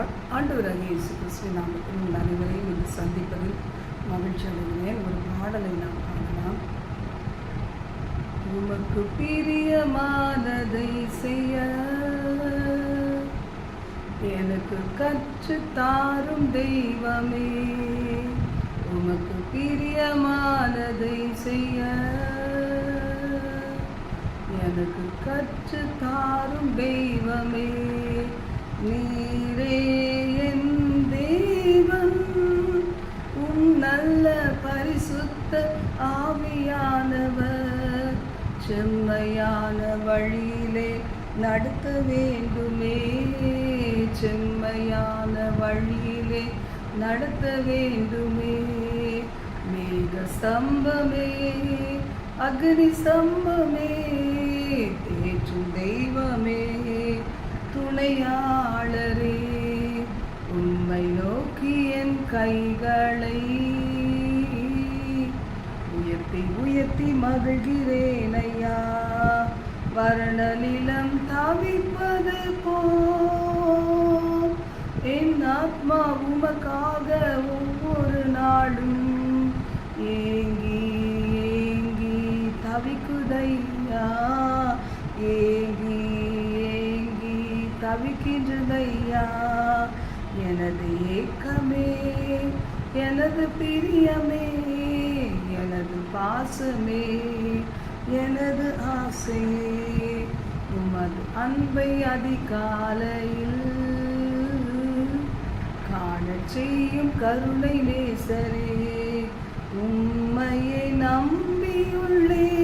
Lord ஆண்டவராக இயேசு கிறிஸ்துவின் நாமத்தில் உங்கள் அனைவரையும் இன்று சந்திப்பதில் மகிழ்ச்சி அடைகிறேன். ஒரு பாடலை நாம் காணலாம். உமக்கு பிரியமானதை செய்ய எனக்கு கற்று தாரும் தெய்வமே. உமக்கு பிரியமானதை செய்ய எனக்கு கற்று தாரும் தெய்வமே. நீரே என் தெய்வம் உன் நல்ல பரிசுத்த ஆவியானவர். செம்மையான வழியிலே நடத்த வேண்டுமே. செம்மையான வழியிலே நடத்த வேண்டுமே. மேக ஸ்தம்பமே அக்னி ஸ்தம்பமே தேற்றும் தெய்வமே. துணையாளரே உண்மை நோக்கி என் கைகளை உயர்த்தி உயர்த்தி மகிழ்கிறேன் ஐயா. வர்ணநிலம் தவிப்பது போ என் ஆத்மா உமக்காக ஒவ்வொரு நாளும் ஏங்கி ஏங்கி தவிக்குதையா ஏங்கி தவிக்கின்றதையா? எனது ஏக்கமே எனது பிரியமே எனது பாசமே எனது ஆசையே உமது அன்பை அதிகாலையில் காணச் செய்யும் கருணை நேசரே உம்மையை நம்பியுள்ளே.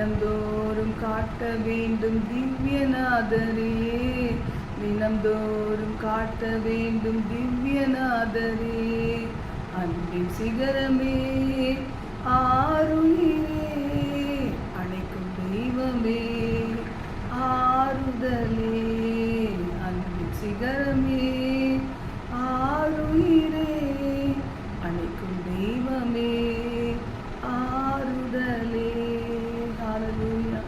தினந்தோறும் காட்ட வேண்டும் திவ்யநாதரே. தினந்தோறும் காட்ட வேண்டும் திவ்யநாதரே. அன்பின் சிகரமே ஆருயிரே. அழைக்கும் தெய்வமே ஆறுதலே. அன்பின் சிகரமே ஆருயிரே அணைக்கும் தெய்வமே ஆறுதலே ஹalleluya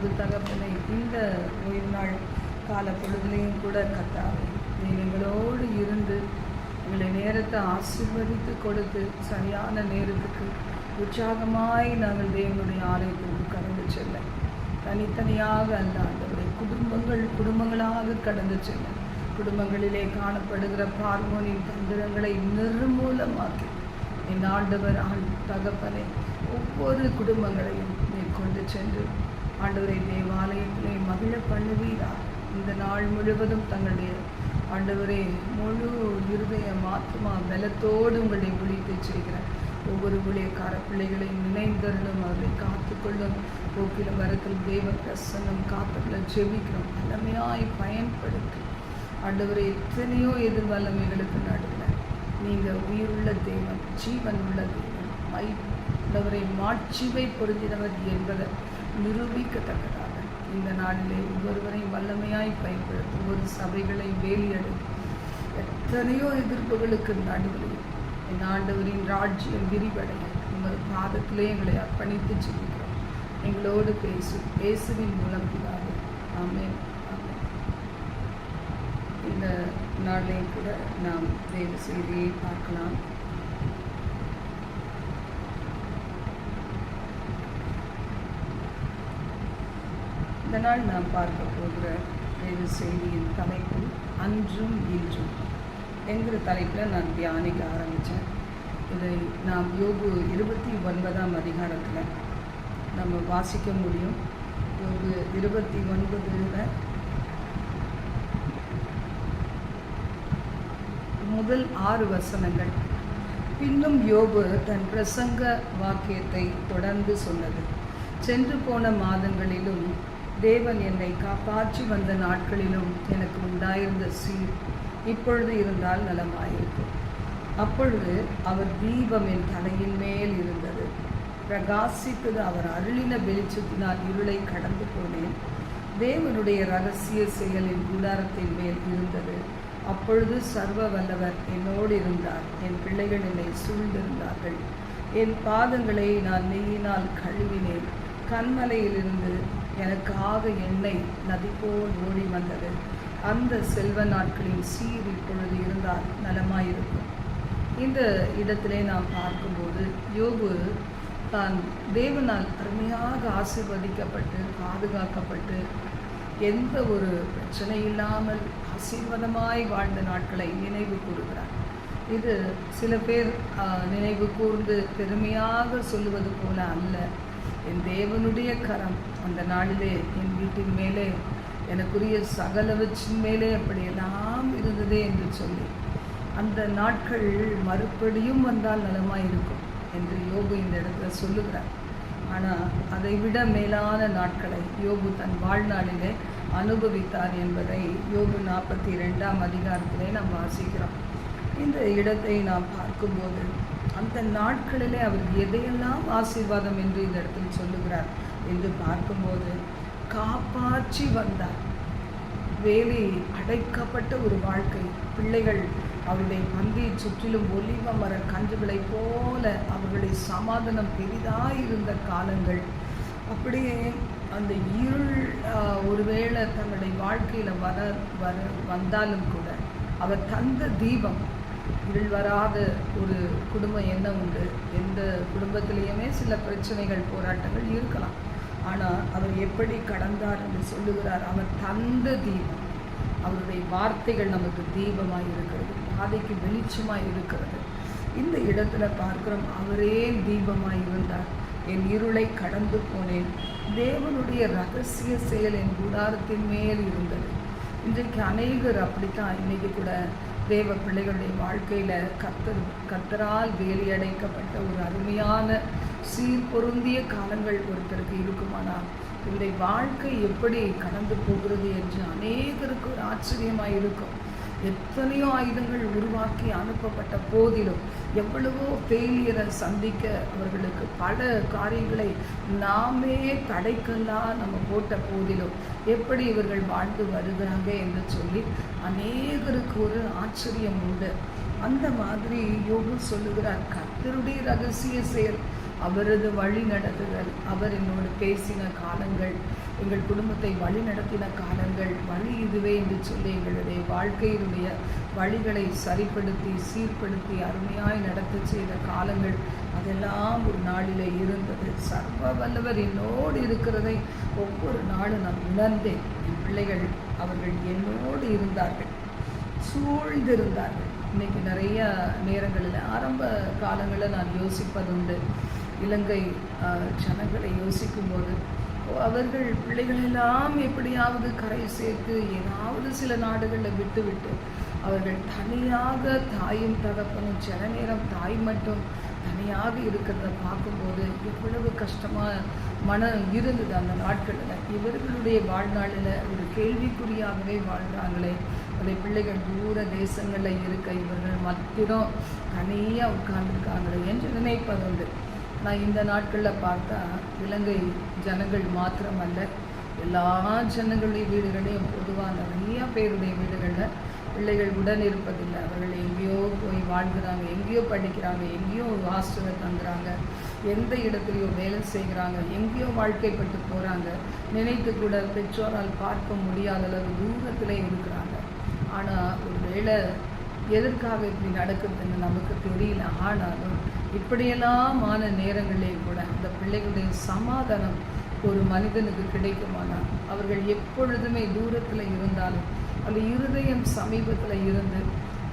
அன்பு தகப்பனை இந்த ஓய்வு நாள் கால பொழுதுலையும் கூட கத்தாவே நீர் எங்களோடு இருந்து எங்களை நேரத்தை ஆசிர்வதித்து கொடுத்து சரியான நேரத்துக்கு உற்சாகமாய் நாங்கள் தேவனுடைய ஆலயத்திற்கு கடந்து செல்ல. தனித்தனியாக அல்ல ஆண்டவரை குடும்பங்கள் குடும்பங்களாக கடந்து செல்ல. குடும்பங்களிலே காணப்படுகிற பார்மோனின் தந்திரங்களை நிர்மூலமாக்கி என் ஆண்டவர் ஆண் தகப்பனை ஒவ்வொரு குடும்பங்களையும் மேற்கொண்டு சென்று ஆண்டவரை தேவாலயத்திலே மகிழ பண்ணுவீரா? இந்த நாள் முழுவதும் தங்களுடைய ஆண்டவரே முழு இருதய ஆத்மா பலத்தோடு உங்களை ஒழித்து செய்கிறேன் ஒவ்வொரு ஊழியக்கார பிள்ளைகளையும் நினைந்தருளும் அவரை காத்துக்கொள்ளும். போக்கிலும் வரத்தில் தேவ பிரசன்னம் காத்துக்களை ஜெபிக்கிறோம். வல்லமையாய் பயன்படுத்தி. ஆண்டவரை எத்தனையோ எதிர் வல்லமைகளுக்கு நடுவில் நீங்கள் உயிருள்ள தேவன் ஜீவன் உள்ள தேவன். மை ஆண்டவரை மாட்சிவை பொருந்தினவர் என்பதை நிரூபிக்கத்தக்கதாக. இந்த நாளிலே ஒவ்வொருவரையும் வல்லமையாய் பயன்படுத்தும் ஒவ்வொரு சபைகளை வேலியடு. எத்தனையோ எதிர்ப்புகளுக்கு நடுவில் என் ஆண்டவரின் ராஜ்யம் விரிவடைய உங்கள் பாதத்திலே எங்களை அர்ப்பணித்து சொல்கிறோம் எங்களோடு பேசு பேசுவின் மூலம் பிதாவே. ஆமே இந்த நாளிலே கூட நாம் வேறு செய்தியை பார்க்கலாம். இந்த நாள் நாம் பார்க்க போகிற வேறு செய்தியின் தலைப்பு அன்றும் இன்றும். என்கிற தலைப்பில் நான் தியானிக்க ஆரம்பித்தேன். இதை நாம் யோகு இருபத்தி ஒன்பதாம் அதிகாரத்தில் நம்ம வாசிக்க முடியும். யோகு இருபத்தி ஒன்பதுல முதல் ஆறு வசனங்கள். பின்னும் யோபு தன் பிரசங்க வாக்கியத்தை தொடர்ந்து சொன்னது. சென்று போன மாதங்களிலும் தேவன் என்னை காப்பாற்றி வந்த நாட்களிலும் எனக்கு உண்டாயிருந்த சீர் இப்பொழுது இருந்தால் நலமாயிருக்கும். அப்பொழுது அவர் தீபம் என் தலையின் மேல் இருந்தது. பிரகாசித்தது அவர் அருளின வெளிச்சத்தினால் இருளை கடந்து போனேன். தேவனுடைய ரகசிய செயலின் கூடாரத்தின் மேல் இருந்தது. அப்பொழுது சர்வ வல்லவர் என்னோடு இருந்தார். என் பிள்ளைகள் என்னை சூழ்ந்திருந்தார்கள். என் பாதங்களை நான் நெய்யினால் கழுவினேன். கண்மலையிலிருந்து எனக்காக எண்ணெய் நதி போல் ஓடி வந்தது. அந்த செல்வ நாட்களின் சீர் இப்பொழுது இருந்தால் நலமாயிருக்கும். இந்த இடத்திலே நாம் பார்க்கும்போது யோபு தான் தேவனால் அருமையாக ஆசிர்வதிக்கப்பட்டு பாதுகாக்கப்பட்டு எந்த ஒரு பிரச்சனை இல்லாமல் ஆசீர்வாதமாய் வாழ்ந்த நாட்களை நினைவு கூறுகிறார். இது சில பேர் நினைவு கூர்ந்து பெருமையாக சொல்லுவது போல அல்ல. என் தேவனுடைய கரம் அந்த நாளிலே என் வீட்டின் மேலே எனக்குரிய சகலவற்றின் மேலே அப்படியெல்லாம் இருந்ததே என்று சொல்லி அந்த நாட்கள் மறுபடியும் வந்தால் நலமாக இருக்கும் என்று யோபு இந்த இடத்துல சொல்லுகிறார். ஆனால் அதை விட மேலான நாட்களை யோபு தன் வாழ்நாளிலே அனுபவித்தார் என்பதை யோபு நாற்பத்தி ரெண்டாம் அதிகாரத்திலே நாம் வாசிக்கிறோம். இந்த இடத்தை நாம் பார்க்கும்போது அந்த நாட்களிலே அவர் எதையெல்லாம் ஆசீர்வாதம் என்று இந்த இடத்தில் சொல்லுகிறார் என்று பார்க்கும்போது காப்பாற்றி வந்தார். வேலி அடைக்கப்பட்ட ஒரு வாழ்க்கை. பிள்ளைகள் அவருடைய பந்தியை சுற்றிலும் ஒலிவ மர கன்றுகளைப் போல அவர்களை சமாதானம் பெரிதாயிருந்த காலங்கள். அப்படியே அந்த இருள் ஒருவேளை தங்களுடைய வாழ்க்கையில் வர வர வந்தாலும் கூட அவர் தந்த தீபம் இருள் வராத ஒரு குடும்பம் என்ன உண்டு. எந்த குடும்பத்திலேயுமே சில பிரச்சனைகள் போராட்டங்கள் இருக்கலாம். ஆனால் அவர் எப்படி கடந்தார் என்று சொல்லுகிறார் அவர் தந்த தீபம். அவருடைய வார்த்தைகள் நமக்கு தீபமாக இருக்கிறது பாதைக்கு வெளிச்சமாக இருக்கிறது. இந்த இடத்துல பார்க்கிறோம் அவரே தீபமாக இருந்தார். என் இருளை கடந்து போனேன். தேவனுடைய ரகசிய செயல் என் குடாரத்தின் மேல் இருந்தது. இன்றைக்கு அநேகர் அப்படித்தான் இன்னைக்கு கூட தேவ பிள்ளைகளுடைய வாழ்க்கையில் கத்தர் கத்தரால் வேலியடைக்கப்பட்ட ஒரு அருமையான சீர் பொருந்திய காலங்கள் ஒருத்தருக்கு இருக்குமானால் இவருடைய வாழ்க்கை எப்படி கடந்து போகிறது என்று அநேகருக்கு ஒரு ஆச்சரியமாக இருக்கும் எத்தனையோ ஆயுதங்கள் உருவாக்கி அனுப்பப்பட்ட போதிலும் எவ்வளவோ ஃபெயிலியரை சந்திக்க அவர்களுக்கு பல காரியங்களை நாமே தடைக்கெல்லாம் நம்ம போட்ட போதிலும் எப்படி இவர்கள் வாழ்ந்து வருகிறாங்க என்று சொல்லி அநேகருக்கு ஒரு ஆச்சரியம் உண்டு. அந்த மாதிரி யோகு சொல்லுகிறார் கத்தருடைய ரகசிய செயல் அவரது வழி நடத்துதல் அவர் என்னோடு பேசின காலங்கள் எங்கள் குடும்பத்தை வழி நடத்தின காலங்கள் வழி இதுவே என்று சொல்லி எங்களுடைய வாழ்க்கையினுடைய வழிகளை சரிப்படுத்தி சீர்படுத்தி அருமையாய் நடத்த செய்த காலங்கள் அதெல்லாம் ஒரு நாளில் இருந்தது. சர்வ வல்லவர் என்னோடு இருக்கிறதை ஒவ்வொரு நாளும் நான் உணர்ந்தேன். என் பிள்ளைகள் அவர்கள் என்னோடு இருந்தார்கள் சூழ்ந்திருந்தார்கள். இன்னைக்கு நிறைய நேரங்களில் ஆரம்ப காலங்களில் நான் யோசிப்பதுண்டு. இலங்கை ஜனங்களை யோசிக்கும்போது அவர்கள் பிள்ளைகளெல்லாம் எப்படியாவது கரை சேர்த்து ஏதாவது சில நாடுகளில் விட்டுவிட்டு அவர்கள் தனியாக தாயும் தகப்பனும் சில நேரம் தாய் மட்டும் தனியாக இருக்கிறத பார்க்கும்போது எவ்வளவு கஷ்டமாக மனம் இருந்தது அந்த நாட்களில். இவர்களுடைய வாழ்நாளில் ஒரு கேள்விக்குறியாகவே வாழ்கிறாங்களே அதை பிள்ளைகள் தூர தேசங்களில் இருக்க இவர்கள் மத்திரம் தனியாக உட்கார்ந்துருக்காங்களே என்று நினைப்பது உண்டு நான் இந்த நாட்களில் பார்த்தா இலங்கை ஜனங்கள் மாத்திரமல்ல எல்லா ஜனங்களுடைய வீடுகளையும் பொதுவாக நிறைய பேருடைய வீடுகளில் பிள்ளைகள் உடன் இருப்பதில்லை. அவர்கள் எங்கேயோ போய் வாழ்கிறாங்க எங்கேயோ படிக்கிறாங்க எங்கேயோ ஹாஸ்டலில் தங்குறாங்க எந்த இடத்துலையோ வேலை செய்கிறாங்க எங்கேயோ வாழ்க்கைப்பட்டு போகிறாங்க நினைத்து கூட பெற்றோரால் பார்க்க முடியாத அளவு தூரத்தில் இருக்கிறாங்க. ஆனால் ஒரு வேளை எதற்காக இப்படி நடக்குதுன்னு நமக்கு தெரியல. ஆனாலும் இப்படியெல்லாம் ஆன நேரங்களிலே கூட அந்த பிள்ளைகளுடைய சமாதானம் ஒரு மனிதனுக்கு கிடைக்குமானால் அவர்கள் எப்பொழுதுமே தூரத்தில் இருந்தாலும் அந்த இருதயம் சமீபத்தில் இருந்து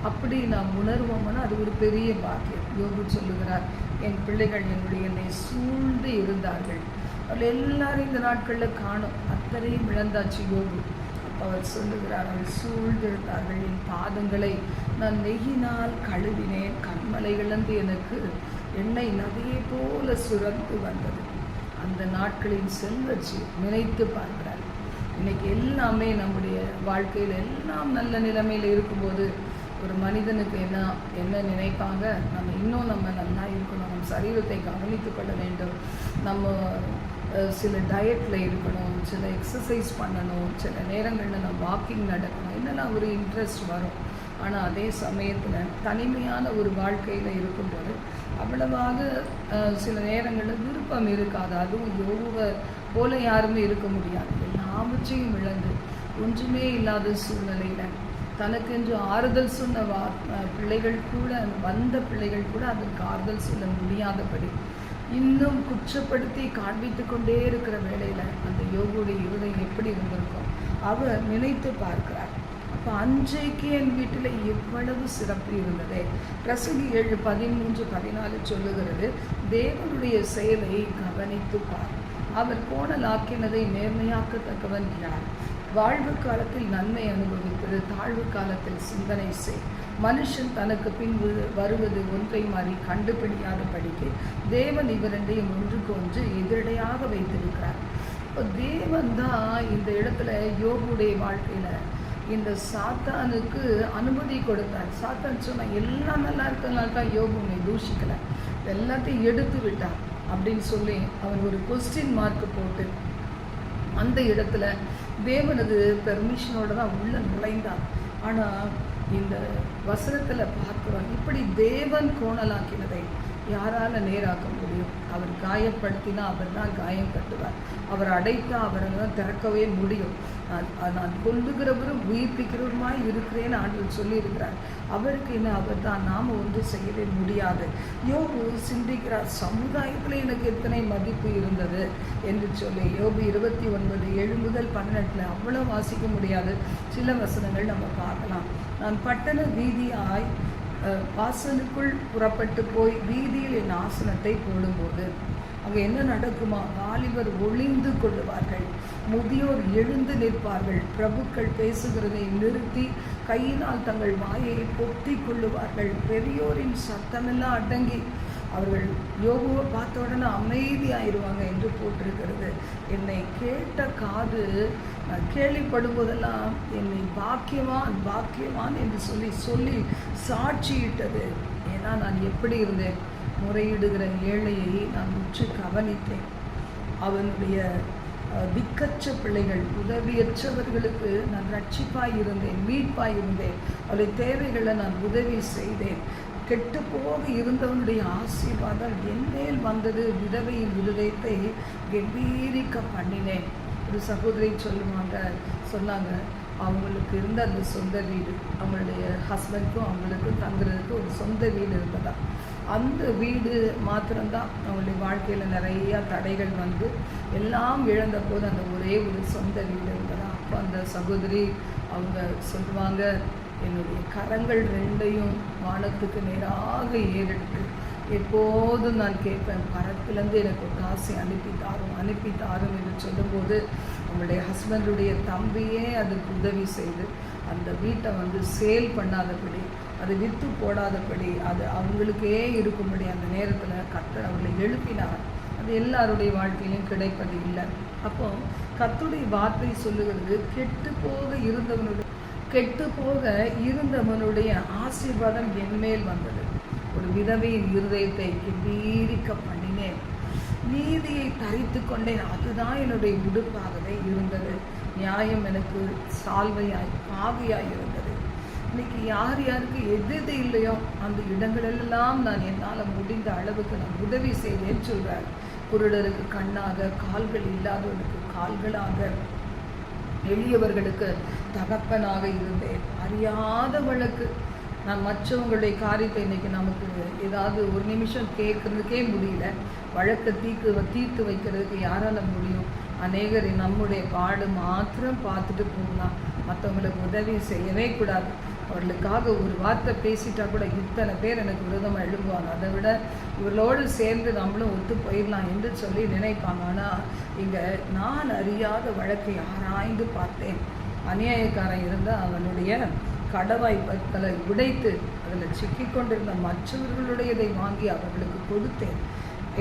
அப்படி நாம் உணர்வோம்னா அது ஒரு பெரிய பாக்கியம். யோகு சொல்லுகிறார் என் பிள்ளைகள் என்னுடைய என்னை சூழ்ந்து இருந்தார்கள். அவர்கள் எல்லாரும் இந்த நாட்களில் காணும். அத்தனையும் இழந்தாச்சு யோகு அவர் சொல்லுகிறார் அவள் சூழ்ந்திருந்தார்கள் என் பாதங்களை நான் நெகினால் கழுவினேன் கண்மலைகளிலிருந்து எனக்கு எண்ணெய் நதியை போல சுரந்து வந்தது. அந்த நாட்களின் செல்வச்சி நினைத்து பார்க்கிறார். இன்னைக்கு எல்லாமே நம்முடைய வாழ்க்கையில் எல்லாம் நல்ல நிலைமையில் இருக்கும்போது ஒரு மனிதனுக்கு என்ன என்ன நினைப்பாங்க? நம்ம இன்னும் நம்ம நல்லா இருக்கணும் நம்ம சரீரத்தை கவனித்து கொள்ள வேண்டும். நம்ம சில டயட்டில் இருக்கணும் சில எக்ஸசைஸ் பண்ணணும் சில நேரங்களில் நான் வாக்கிங் நடக்கணும் என்னெல்லாம் ஒரு இன்ட்ரெஸ்ட் வரும். ஆனால் அதே சமயத்தில் தனிமையான ஒரு வாழ்க்கையில் இருக்கும்போது அவ்வளவாக சில நேரங்களில் விருப்பம் இருக்காது. அதுவும் யோகுவை போல யாருமே இருக்க முடியாது. எல்லாவற்றையும் இழந்து ஒன்றுமே இல்லாத சூழ்நிலையில் தனக்கென்று ஆறுதல் சொன்ன வா பிள்ளைகள் கூட வந்த பிள்ளைகள் கூட அதற்கு ஆறுதல் சொல்ல முடியாதபடி இன்னும் குற்றப்படுத்தி காண்பித்து கொண்டே இருக்கிற வேளையில் அந்த யோகுடைய இருதயம் எப்படி இருந்திருக்கும்? அவர் நினைத்து பார்க்கிறார். அப்போ அன்றைக்கு என் வீட்டில் எவ்வளவு சிறப்பு இருந்ததே. பிரசங்கி ஏழு பதிமூன்று பதினாலு சொல்லுகிறது தேவனுடைய செயலை கவனித்து பார். அவர் கோணலாக்கினதை நேர்மையாக்கத்தக்கவன் யார்? வாழ்வு காலத்தில் நன்மை அனுபவிப்பது தாழ்வு காலத்தில் சிந்தனை செய். மனுஷன் தனக்கு பின்பு வருவது ஒன்றை மாறி கண்டுபிடியாத படிக்கு தேவன் இவரண்டையும் ஒன்றுக்கு ஒன்று எதிரடையாக வைத்திருக்கிறார். இப்போ தேவன் தான் இந்த இடத்துல யோகுடைய வாழ்க்கையில் இந்த சாத்தானுக்கு அனுமதி கொடுத்தார். சாத்தான் சொன்ன எல்லாம் நல்லா இருக்கனால தான் யோகு உன்னை தூஷிக்கலை. எல்லாத்தையும் எடுத்து விட்டான். அப்படின்னு சொல்லி அவன் ஒரு கொஸ்டின் மார்க் போட்டு அந்த இடத்துல தேவனது பெர்மிஷனோட தான் உள்ள நுழைந்தான். ஆனால் இந்த வசனத்தில் பார்க்குறோம் இப்படி தேவன் கோணலாக்கினதை யாரால நேராக்க அவர் காயப்படுத்தினா அவர் தான் காயம் கட்டுவார். அவர் அடைத்தா அவரை தான் திறக்கவே முடியும். நான் நான் கொல்லுகிறவரும் உயிர்ப்பிக்கிறவருமாய் இருக்கிறேன்னு ஆண்டவர் சொல்லியிருக்கிறார். அவருக்கு என்ன அவர் தான் நாம் ஒன்று செய்யவே முடியாது. யோபு சிந்திக்கிறார் சமுதாயத்தில் எனக்கு எத்தனை மதிப்பு இருந்தது? என்று சொல்லி யோபு இருபத்தி ஒன்பது ஏழு முதல் பன்னெண்டில் அவ்வளோ வாசிக்க முடியாது. சில வசனங்கள் நம்ம பார்க்கலாம். நான் பட்டண வீதியாய் வாசலுக்குள் புறப்பட்டு போய் வீதியில் என் ஆசனத்தை போடும்போது அங்கே என்ன நடக்குமா? வாலிபர் ஒளிந்து கொள்ளுவார்கள். முதியோர் எழுந்து நிற்பார்கள். பிரபுக்கள் பேசுகிறதை நிறுத்தி கையினால் தங்கள் வாயை பொத்தி கொள்ளுவார்கள். பெரியோரின் சத்தமெல்லாம் அடங்கி அவர்கள் யோகுவை பார்த்த உடனே அமைதியாயிருவாங்க என்று போட்டிருக்கிறது. என்னை கேட்ட காது கேள்விப்படும்போதெல்லாம் என்னை பாக்கியவான் பாக்கியவான் என்று சொல்லி சொல்லி சாட்சியிட்டது. ஏன்னா நான் எப்படி இருந்தேன்? முறையிடுகிற ஏழையை நான் உற்று கவனித்தேன். அவனுடைய அஹ், பிள்ளைகள் உதவியற்றவர்களுக்கு நான் ரட்சிப்பாய் இருந்தேன் மீட்பாய் இருந்தேன். அவருடைய தேவைகளை நான் உதவி செய்தேன். கெட்டு போக இருந்தவனுடைய ஆசீர்வாதம் என் மேல் வந்தது. விதவையின் விருதயத்தை கம்பீரிக்க பண்ணினேன். ஒரு சகோதரி சொல்லுவாங்க சொன்னாங்க. அவங்களுக்கு இருந்த அந்த சொந்த வீடு அவங்களுடைய ஹஸ்பண்ட்க்கும் அவங்களுக்கும் தங்குறதுக்கு ஒரு சொந்த வீடு இருந்ததா? அந்த வீடு மாத்திரம்தான் அவங்களுடைய வாழ்க்கையில் நிறைய தடைகள் வந்து எல்லாம் இழந்த போது அந்த ஒரே ஒரு சொந்த வீடு இருந்ததா? அப்போ அந்த சகோதரி அவங்க சொல்லுவாங்க என்னுடைய கரங்கள் ரெண்டையும் வானத்துக்கு நேராக ஏறெடுத்து எப்போதும் நான் கேட்பேன் பரத்திலேருந்து எனக்கு ஒரு அனுப்பி தாரும் அனுப்பி தாரும் என்று சொல்லும்போது அவங்களுடைய ஹஸ்பண்டுடைய தம்பியே அதுக்கு உதவி செய்து அந்த வீட்டை வந்து சேல் பண்ணாதபடி அது விற்று போடாதபடி அது அவங்களுக்கே இருக்கும்படி அந்த நேரத்தில் கத்தர் அவர்களை எழுப்பினார். அது எல்லாருடைய வாழ்க்கையிலும் கிடைப்பது இல்லை. அப்போ கத்துடைய வார்த்தை சொல்லுகிறது கெட்டு போக இருந்தவனுடைய கெட்டு போக இருந்தவனுடைய ஆசீர்வாதம் என் மேல் வந்தது. விதவையின் இருதயத்தை கெம்பீரிக்க பண்ணினேன். நீதியை தரித்து கொண்டேன். அதுதான் என்னுடைய உடுப்பாகவே இருந்தது. நியாயம் எனக்கு சால்வையாய் பாவியாய் இருந்தது. இன்னைக்கு யார் யாருக்கு எது எது இல்லையோ அந்த இடங்களெல்லாம் நான் என்னால் முடிந்த அளவுக்கு நான் உதவி செய்தேன்னு சொல்கிறார் குருடருக்கு கண்ணாக கால்கள் இல்லாதவனுக்கு கால்களாக எளியவர்களுக்கு தகப்பனாக இருந்தேன். அறியாதவளுக்கு நான் மற்றவங்களுடைய காரியத்தை இன்னைக்கு நமக்கு ஏதாவது ஒரு நிமிஷம் கேட்கறதுக்கே முடியல. வழக்கை தீர்க்கு தீர்த்து வைக்கிறதுக்கு யாரால முடியும்? அநேகர் நம்முடைய பாடு மாத்திரம் பார்த்துட்டு போகலாம் மற்றவங்களுக்கு உதவி செய்யவே கூடாது. அவர்களுக்காக ஒரு வார்த்தை பேசிட்டா கூட இத்தனை பேர் எனக்கு விரதம் எழுதுவாங்க அதை விட இவர்களோடு சேர்ந்து நம்மளும் ஒத்து போயிடலாம் என்று சொல்லி நினைப்பாங்க. ஆனால் இங்கே நான் அறியாத வழக்கை ஆராய்ந்து பார்த்தேன். அநியாயக்காரன் இருந்தால் அவனுடைய கடவாய் பற்களை உடைத்து அதில் சிக்கிக் கொண்டிருந்த மற்றவர்களுடையதை வாங்கி அவர்களுக்கு கொடுத்தேன்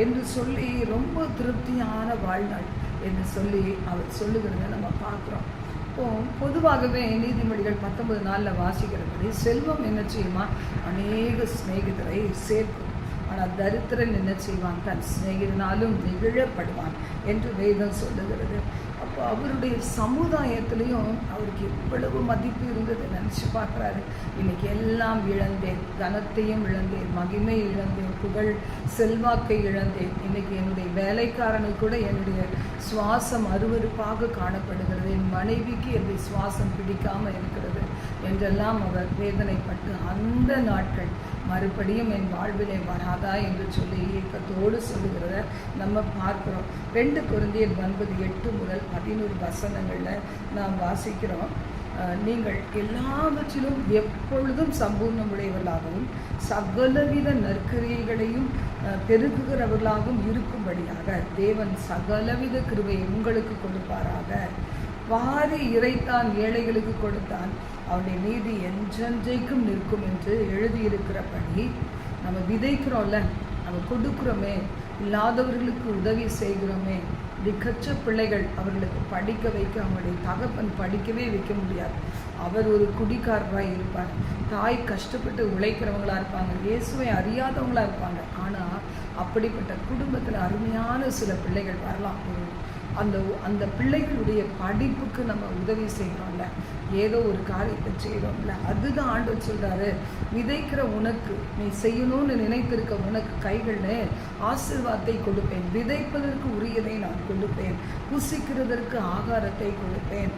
என்று சொல்லி ரொம்ப திருப்தியான வாழ்நாள் என்று சொல்லி அவர் சொல்லுகிறத நம்ம பார்க்குறோம். இப்போ பொதுவாகவே நீதிமொழிகள் பத்தொன்பது நாளில் வாசிக்கிறபடி செல்வம் என்ன செய்யுமா? அநேக சிநேகிதரை சேர்க்கும். ஆனால் தரித்திரன் என்ன செய்வான்? தன் சிநேகிதனாலும் வெகுழப்படுவான் என்று வேதம் சொல்லுகிறது. அப்போ அவருடைய சமுதாயத்திலையும் அவருக்கு எவ்வளவு மதிப்பு இருந்தது நினச்சி பார்க்குறாரு. இன்னைக்கு எல்லாம் இழந்தேன் தனத்தையும் இழந்தேன் மகிமை இழந்தேன் புகழ் செல்வாக்கை இழந்தேன். இன்னைக்கு என்னுடைய வேலைக்காரனை கூட என்னுடைய சுவாசம் அருவருப்பாக காணப்படுகிறது. என் மனைவிக்கு என்னுடைய சுவாசம் பிடிக்காமல் இருக்கிறது என்றெல்லாம் அவர் வேதனைப்பட்டு அந்த நாட்கள் மறுபடியும் என் வாழ்விலே வராதா என்று சொல்லி இயக்கத்தோடு சொல்லுகிறத நம்ம பார்க்குறோம். ரெண்டு குருந்தியர் ஒன்பது எட்டு முதல் பதினோரு வசனங்களில் நாம் வாசிக்கிறோம். நீங்கள் எல்லாவற்றிலும் எப்பொழுதும் சம்பூர்ணமுடையவர்களாகவும் சகலவித நற்கரியைகளையும் பெருகுகிறவர்களாகவும் இருக்கும்படியாக தேவன் சகலவித கிருபையை உங்களுக்கு கொடுப்பாராக. வாரி இறைத்தான் ஏழைகளுக்கு கொடுத்தான். அவனுடைய நீதி என்றென்றைக்கும் நிற்கும் என்று எழுதியிருக்கிறபடி நம்ம விதைக்கிறோம்ல நம்ம கொடுக்குறோமே இல்லாதவர்களுக்கு உதவி செய்கிறோமே மிகச்ச பிள்ளைகள் அவர்களுக்கு படிக்க வைக்க அவங்களுடைய தகப்பன் படிக்கவே வைக்க முடியாது. அவர் ஒரு குடிக்காரராக இருப்பார். தாய் கஷ்டப்பட்டு உழைக்கிறவங்களா இருப்பாங்க இயேசுவை அறியாதவங்களா இருப்பாங்க. ஆனால் அப்படிப்பட்ட குடும்பத்தில் அருமையான சில பிள்ளைகள் வரலாம். ஒரு அந்த அந்த பிள்ளைகளுடைய படிப்புக்கு நம்ம உதவி செய்கிறோம்ல ஏதோ ஒரு காரியத்தை செய்கிறோம்ல அதுதான் ஆண்டவர் சொல்கிறாரு விதைக்கிற உனக்கு நீ செய்யணும்னு நினைத்திருக்க உனக்கு கைகள்னு ஆசிர்வாதத்தை கொடுப்பேன். விதைப்பதற்கு உரியதை நான் கொடுப்பேன். புசிக்கிறதற்கு ஆகாரத்தை கொடுப்பேன்.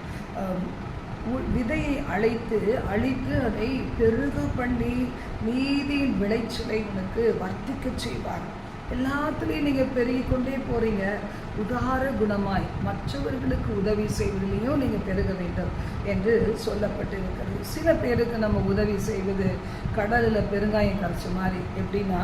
உ- விதையை அழைத்து அழித்து அதை பெருக பண்ணி நீதியின் விளைச்சலை உனக்கு வர்த்திக்க செய்வார். எல்லாத்துலேயும் நீங்கள் பெருகிக்கொண்டே போகிறீங்க உதார குணமாய் மற்றவர்களுக்கு உதவி செய்வதிலையும் நீங்கள் பெருக வேண்டும் என்று சொல்லப்பட்டிருக்கிறது. சில பேருக்கு நம்ம உதவி செய்வது கடலில் பெருங்காயம் கரைச்ச மாதிரி. எப்படின்னா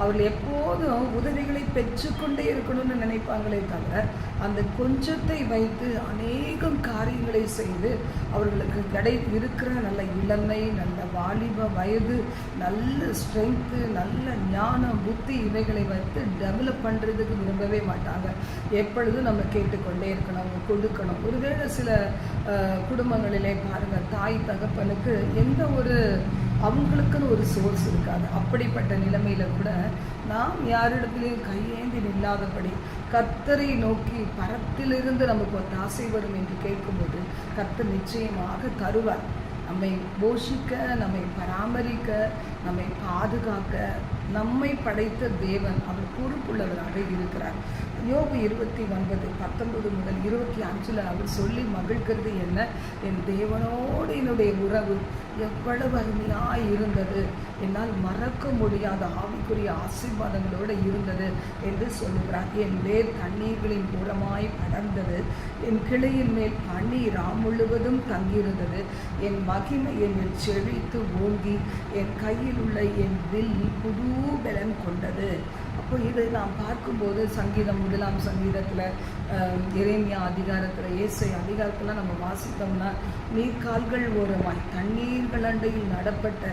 அவர்கள் எப்போதும் உதவிகளை பெற்றுக்கொண்டே இருக்கணும்னு நினைப்பாங்களே தவிர அந்த கொஞ்சத்தை வைத்து அநேகம் காரியங்களை செய்து அவர்களுக்கு கடை இருக்கிற நல்ல இளமை நல்ல வாலிப வயது நல்ல ஸ்ட்ரென்த்து நல்ல ஞானம் புத்தி இவைகளை வைத்து டெவலப் பண்ணுறதுக்கு விரும்பவே மாட்டாங்க. எப்பொழுதும் நம்ம கேட்டுக்கொண்டே இருக்கணும் கொடுக்கணும். ஒருவேளை சில குடும்பங்களிலே பாருங்கள் தாய் தகப்பனுக்கு எந்த ஒரு அவங்களுக்குன்னு ஒரு சோர்ஸ் இருக்காது. அப்படிப்பட்ட நிலைமையில் கூட நாம் யாரிடத்திலையும் கையேந்தி நில்லாதபடி கத்தரை நோக்கி பரத்திலிருந்து நமக்கு ஒரு ஆசை வரும் என்று கேட்கும்போது கத்து நிச்சயமாக தருவார். நம்மை போஷிக்க நம்மை பராமரிக்க நம்மை பாதுகாக்க நம்மை படைத்த தேவன் அவர் பொறுப்புள்ளவராக இருக்கிறார். யோபு இருபத்தி ஒன்பது பத்தொன்பது முதல் இருபத்தி அஞ்சில் அவர் சொல்லி மகிழ்கிறது என்ன? என் தேவனோடு என்னுடைய உறவு எவ்வளவு அருமையாக இருந்தது. என்னால் மறக்க முடியாத ஆவிக்குரிய ஆசீர்வாதங்களோடு இருந்தது என்று சொல்லுகிறார். என் வேர் தண்ணீர்களின் மூலமாய் படர்ந்தது. என் கிளையின் மேல் பன்னீர் முழுவதும் தங்கியிருந்தது. என் மகிமை என்னில் செழித்து ஓங்கி என் கையில் உள்ள என் வில் புது பலன் கொண்டது. அப்போ இதை நாம் பார்க்கும்போது சங்கீதம் முதலாம் சங்கீதத்தில் இறைமையா அதிகாரத்தில் இயேசை அதிகாரத்தில் நம்ம வாசித்தோம்னா நீர்க்கால்கள் ஓரமாய் தண்ணீர் அண்டையில் நடப்பட்ட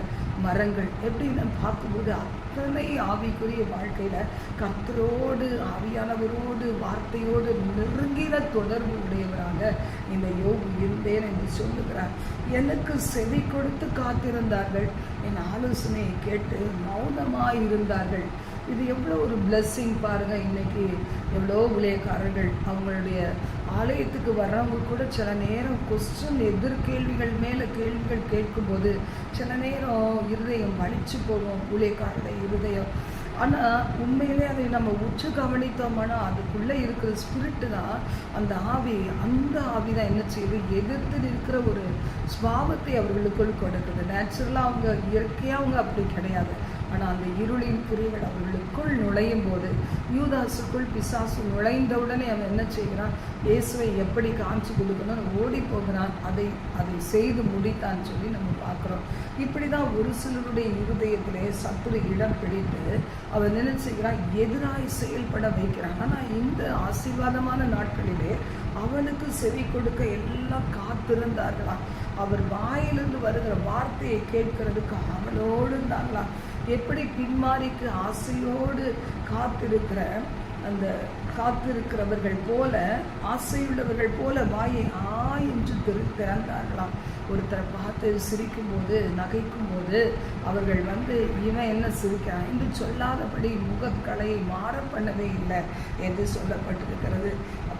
மரங்கள். எப்படின்னு பார்க்கும்போது அத்தனை ஆவிக்குரிய வாழ்க்கையில் கத்தரோடு ஆவியானவரோடு வார்த்தையோடு நெருங்கின தொடர்பு உடையவராக இந்த யோகு இருந்தேன் என்று சொல்லுகிறார். எனக்கு செவி கொடுத்து காத்திருந்தார்கள். என் ஆலோசனையை கேட்டு மௌனமாக இருந்தார்கள் இது எவ்வளோ ஒரு பிளஸ்ஸிங் பாருங்கள் இன்னைக்கு எவ்வளோ ஊழியக்காரர்கள் அவங்களுடைய ஆலயத்துக்கு வர்றவங்க கூட சில நேரம் கொஸ்டின் எதிர்கேள்விகள் மேலே கேள்விகள் கேட்கும்போது சில நேரம் இருதயம் வலிச்சு போகும் ஊழியக்காரருடைய இருதயம். ஆனால் உண்மையிலே அதை நம்ம உற்று கவனித்தோம்னா அதுக்குள்ளே இருக்கிற ஸ்பிரிட்டு தான் அந்த ஆவி அந்த ஆவி தான் என்ன செய்யுது? எதிர்த்து நிற்கிற ஒரு சுவாபத்தை அவர்களுக்குள் கொடுக்குது. நேச்சுரலாக அவங்க இயற்கையாக அவங்க அப்படி கிடையாது. ஆனால் அந்த இருளின் கிரிகள் அவர்களுக்குள் நுழையும் போது யூதாசுக்குள் பிசாசு நுழைந்தவுடனே அவன் என்ன செய்கிறான்? இயேசுவை எப்படி காமிச்சு கொடுக்கணும்னு ஓடி போகிறான். அதை அதை செய்து முடித்தான்னு சொல்லி நம்ம பார்க்குறோம். இப்படி தான் ஒரு சிலருடைய இருதயத்திலே சத்துரு இடம் பிடித்து அவன் என்ன செய்கிறான்? எதிராய் செயல்பட வைக்கிறான். ஆனால் இந்த ஆசீர்வாதமான நாட்களிலே அவனுக்கு செவி கொடுக்க எல்லாம் காத்திருந்தார்களாம். அவர் வாயிலிருந்து வருகிற வார்த்தையை கேட்கறதுக்கு அவளோடு இருந்தாங்களாம் எப்படி பின்மாரிக்கு ஆசையோடு காத்திருக்கிற அந்த காத்திருக்கிறவர்கள் போல ஆசையுள்ளவர்கள் போல வாயை ஆ என்று திரு திறந்தார்களாம். ஒருத்தரை பார்த்து சிரிக்கும்போது நகைக்கும்போது அவர்கள் வந்து இவன் என்ன சிரிக்கிறான்? என்று சொல்லாதபடி முகக்கலையை மாற பண்ணவே இல்லை. என்று சொல்லப்பட்டிருக்கிறது?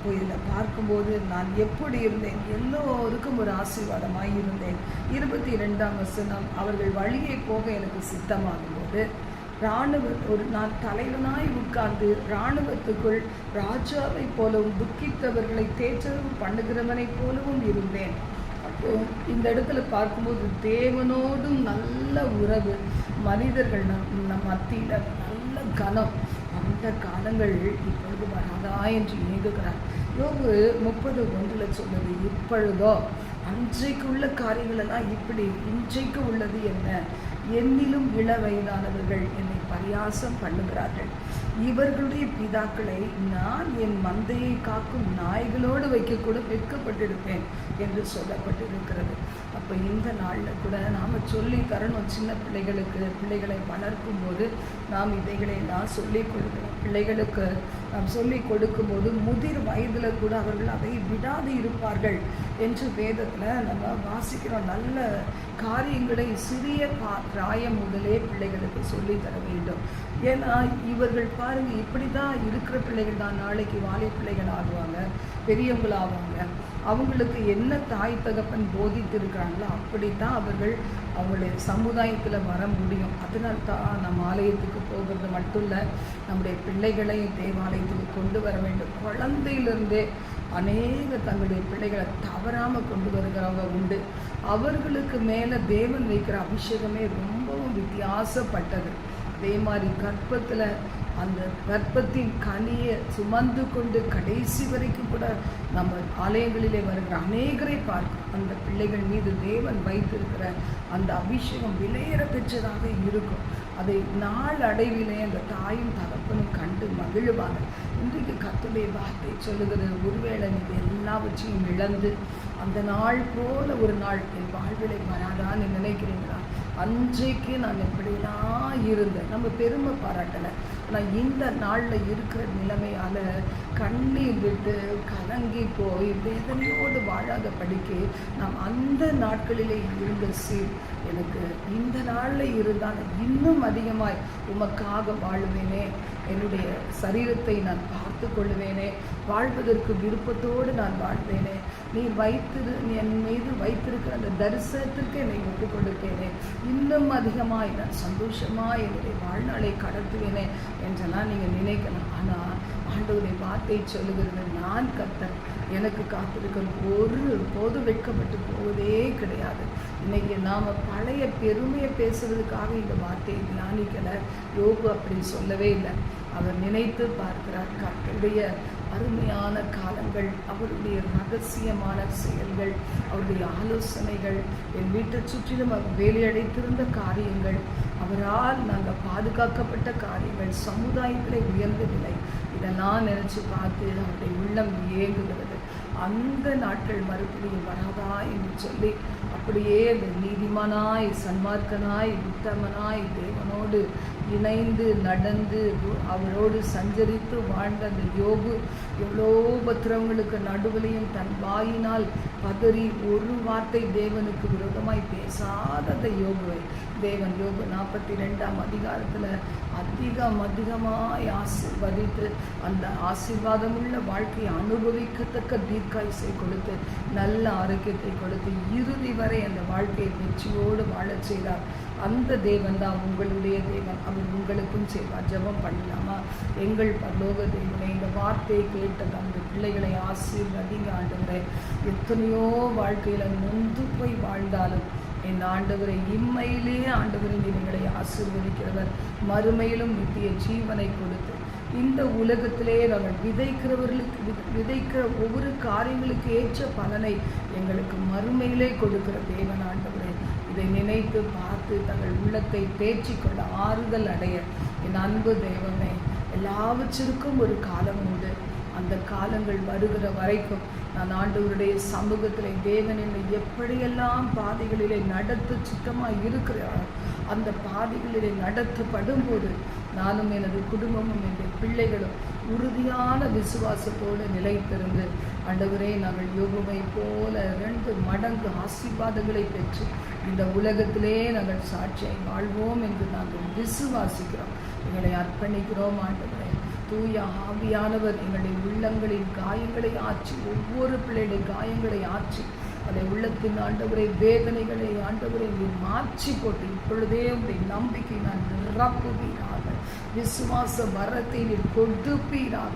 அப்போ இதில் பார்க்கும்போது நான் எப்படி இருந்தேன்? எல்லோருக்கும் ஒரு ஆசீர்வாதமாக இருந்தேன். இருபத்தி ரெண்டாம் வசனம் அவர்கள் வழியே போக எனக்கு சித்தமாகும்போது இராணுவ ஒரு நான் தலைவனாய் உட்கார்ந்து இராணுவத்துக்குள் ராஜாவை போலவும் துக்கித்தவர்களை தேற்றவும் பண்ணுகிறவனைப் போலவும் இருந்தேன். அப்போ இந்த இடத்துல பார்க்கும்போது தேவனோடும் நல்ல உறவு மனிதர்கள் நம் நம் மத்தியில் நல்ல கனம். அந்த காலங்கள் இப்போ தான் என்று ஏங்குகிறார் யோகு முப்பது ஒன்றில் சொன்னது இப்பொழுதோ அன்றைக்கு உள்ள காரியங்களெல்லாம் இப்படி இன்றைக்கு உள்ளது என்ன? என்னிலும் இள வயதானவர்கள் என்னை பரியாசம் பண்ணுகிறார்கள். இவர்களுடைய பிதாக்களை நான் என் மந்தையை காக்கும் நாய்களோடு வைக்கக்கூட வெட்கப்பட்டிருப்பேன் என்று சொல்லப்பட்டிருக்கிறது. அப்போ இந்த நாளில் கூட நாம் சொல்லி தரணும் சின்ன பிள்ளைகளுக்கு பிள்ளைகளை வளர்க்கும் போது நாம் இதைகளை எல்லாம் சொல்லிக் கொள்கிறோம். பிள்ளைகளுக்கு நாம் சொல்லி கொடுக்கும்போது முதிர் வயதில் கூட அவர்கள் அதை விடாது இருப்பார்கள் என்று வேதத்தில் நம்ம வாசிக்கிறோம். நல்ல காரியங்களை சிறிய பா பிராயம் முதலே பிள்ளைகளுக்கு சொல்லி தர வேண்டும். ஏன்னா இவர்கள் பாருங்கள் இப்படி தான் இருக்கிற பிள்ளைகள் தான். நாளைக்கு வாலி பிள்ளைகள் ஆகுவாங்க பெரியவங்களாவாங்க. அவங்களுக்கு என்ன தாய் தகப்பன் போதித்து இருக்கிறாங்களோ அப்படி தான் அவர்கள் அவங்களுடைய சமுதாயத்தில் வர முடியும். அதனால தான் நம்ம ஆலயத்துக்கு போகிறது மட்டும் இல்லை நம்முடைய பிள்ளைகளையும் தேவாலயத்துக்கு கொண்டு வர வேண்டும். குழந்தையிலிருந்தே அநேக தங்களுடைய பிள்ளைகளை தவறாமல் கொண்டு வருகிறவங்க உண்டு. அவர்களுக்கு மேலே தேவன் வைக்கிற அபிஷேகமே ரொம்பவும் வித்தியாசப்பட்டது. அதே மாதிரி கற்பத்தில் அந்த கர்ப்பத்தின் கனியை சுமந்து கொண்டு கடைசி வரைக்கும் கூட நம்ம ஆலயங்களிலே வருகிற அநேகரை பார்க்கும் அந்த பிள்ளைகள் மீது தேவன் வைத்திருக்கிற அந்த அபிஷேகம் விலையேற பெற்றதாக இருக்கும். அதை நாள் அடைவிலே அந்த தாயும் தகப்பனும் கண்டு மகிழுவாங்க இன்றைக்கு கத்துடைய வார்த்தை சொல்லுகிறது ஒருவேளை நீங்கள் எல்லாவற்றையும் இழந்து அந்த நாள் போல ஒரு நாள் என் வாழ்விலை வராதான்னு நினைக்கிறீங்களா அன்றைக்கு நான் எப்படிலாம் இருந்தேன். நம்ம பெருமை பாராட்டலை. ஆனால் இந்த நாளில் இருக்கிற நிலைமையால் கண்ணீர் விட்டு கலங்கி போய் வேதனையோடு வாழாத படிக்க நாம் அந்த நாட்களிலே இருந்த சீர். எனக்கு இந்த நாளில் இருந்தால் இன்னும் அதிகமாய் உமக்காக வாழ்வேனே. என்னுடைய சரீரத்தை நான் பார்த்து கொள்வேனே வாழ்வதற்கு விருப்பத்தோடு நான் வாழ்வேனே. நீ வைத்திரு என் மீது வைத்திருக்கிற அந்த தரிசனத்திற்கு என்னை ஒப்புக் கொடுப்பேனே. இன்னும் அதிகமாய் நான் சந்தோஷமாக என்னுடைய வாழ்நாளை கடத்துவேனே என்றெல்லாம் நீங்கள் நினைக்கலாம். ஆனால் ஆண்டவருடைய வார்த்தை சொல்லுகிறது நான் கத்தன் எனக்கு காத்திருக்கிற ஒரு போது வெட்கப்பட்டு போவதே கிடையாது. இன்னைக்கு நாம் பழைய பெருமையை பேசுவதற்காக இந்த வார்த்தையை தியானிக்கலை. யோகு அப்படி சொல்லவே இல்லை. அவர் நினைத்து பார்க்கிறார் கர்த்தருடைய அருமையான காலங்கள் அவருடைய ரகசியமான செயல்கள் அவருடைய ஆலோசனைகள் என் வீட்டை சுற்றிலும் அவர் வேலையடைத்திருந்த காரியங்கள் அவரால் நாங்கள் பாதுகாக்கப்பட்ட காரியங்கள் சமுதாயத்தில் உயர்ந்த நிலை. இதெல்லாம் நினச்சி பார்த்து அவருடைய உள்ளம் ஏங்குகிறது. அந்த நாட்கள் மறுபடியும் வராதா என்று சொல்லி அப்படியே அந்த நீதிமானாய் சன்மார்க்கனாய் உத்தமனாய் தேவனோடு இணைந்து நடந்து அவரோடு சஞ்சரித்து வாழ்ந்த அந்த யோகு எவ்வளோ பத்திரவங்களுக்கு நடுவிலையும் தன் வாயினால் பதறி ஒரு வார்த்தை தேவனுக்கு விரோதமாய் பேசாத அந்த யோகுவை தேவன் யோகு நாற்பத்தி ரெண்டாம் அதிகாரத்தில் அதிகம் அதிகமாய் ஆசிர்வதித்து அந்த ஆசீர்வாதமுள்ள வாழ்க்கையை அனுபவிக்கத்தக்க தீர்க்காயுசை கொடுத்து நல்ல ஆரோக்கியத்தை கொடுத்து இறுதி வரை அந்த வாழ்க்கையை வெற்றியோடு வாழச் செய்தார். அந்த தேவன் தான் உங்களுடைய தேவன். அவர் உங்களுக்கும் செய்வார் ஜெபம் பண்ணலாமா? எங்கள் பரலோக தேவனை இந்த வார்த்தையை கேட்டது அந்த பிள்ளைகளை ஆசீர்வதிங்க ஆண்டவரை. எத்தனையோ வாழ்க்கையில் நொந்து போய் வாழ்ந்தாலும் என் ஆண்டவரை இம்மையிலே ஆண்டவரை நீங்களை ஆசீர்வதிக்கிறவர். மறுமையிலும் நித்திய ஜீவனை கொடுத்து இந்த உலகத்திலே நாங்கள் விதைக்கிறவர்களுக்கு விதைக்கிற ஒவ்வொரு காரியங்களுக்கு ஏற்ற பலனை எங்களுக்கு மறுமையிலே கொடுக்கிற தேவன் ஆண்டவரை. இதை நினைத்து பார்த்து தங்கள் உள்ளத்தை தேற்றிக்கொள்ள ஆறுதல் அடைய என் அன்பு தெய்வமே எல்லாவற்றிற்கும் ஒரு காலம் உண்டு. அந்த காலங்கள் வருகிற வரைக்கும் நான் ஆண்டவருடைய சமூகத்தில் தேவன் என்னை எப்படியெல்லாம் பாதைகளிலே நடத்து சுத்தமாக இருக்கிறார் அந்த பாதைகளிலே நடத்தப்படும் போது நானும் எனது குடும்பமும் என்னுடைய பிள்ளைகளும் உறுதியான விசுவாசத்தோடு நிலைத்திருந்து ஆண்டவரே நாங்கள் யோகமை போல ரெண்டு மடங்கு ஆசீர்வாதங்களை பெற்று இந்த உலகத்திலே நாங்கள் சாட்சியை வாழ்வோம் என்று நாங்கள் விசுவாசிக்கிறோம். எங்களை அர்ப்பணிக்கிறோம் ஆண்டவரே. தூய ஆவியானவர் எங்களுடைய உள்ளங்களின் காயங்களை ஆற்றி ஒவ்வொரு பிள்ளையுடைய காயங்களை ஆற்றி அதை உள்ளத்தின் ஆண்டவரை வேதனைகளை ஆண்டவரை நீர் மாற்றி போட்டு இப்பொழுதே உடைய நம்பிக்கை நான் நிரப்புவீராக. விசுவாச வரத்தை நீர் கொடுப்பீராக.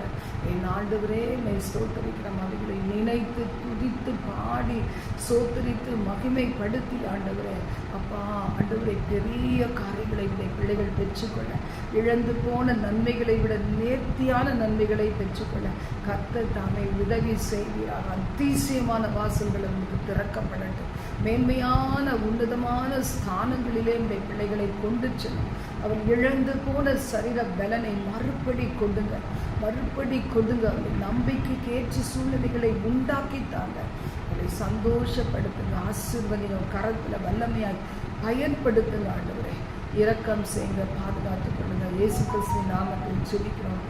என் ஆண்டவரே என்னை சோத்தரிக்கிற அவைகளை நினைத்து துதித்து பாடி சோத்தரித்து மகிமைப்படுத்தி ஆண்டவரே. அப்பா ஆண்டவரை பெரிய காரியங்களை இந்த பிள்ளைகள் பெற்றுக்கொள்ள இழந்து போன நன்மைகளை விட நேர்த்தியான நன்மைகளை பெற்றுக்கொள்ள கத்த தாமே உதவி செய்வீராக. அதிசயமான வாசல்கள் உங்களுக்கு திறக்கப்படட்டும். மேன்மையான உன்னதமான ஸ்தானங்களிலே இந்த பிள்ளைகளை கொண்டு செல்லும். அவர் இழந்து போன சரீர பலனை மறுபடி கொண்டுங்கள் மறுபடி கொடுங்க. நம்பிக்கைக்கு ஏற்ற சூழ்நிலைகளை உண்டாக்கி தாங்க அவரை சந்தோஷப்படுத்துங்க. ஆசீர்வதிங்க. கரத்தில் வல்லமையாக பயன்படுத்துங்க ஆண்டவரை. இரக்கம் செய்யுங்க பாதுகாத்துக் கொள்ளுங்க. இயேசு கிறிஸ்து நாமத்தில் சொல்லிக்கிறோம்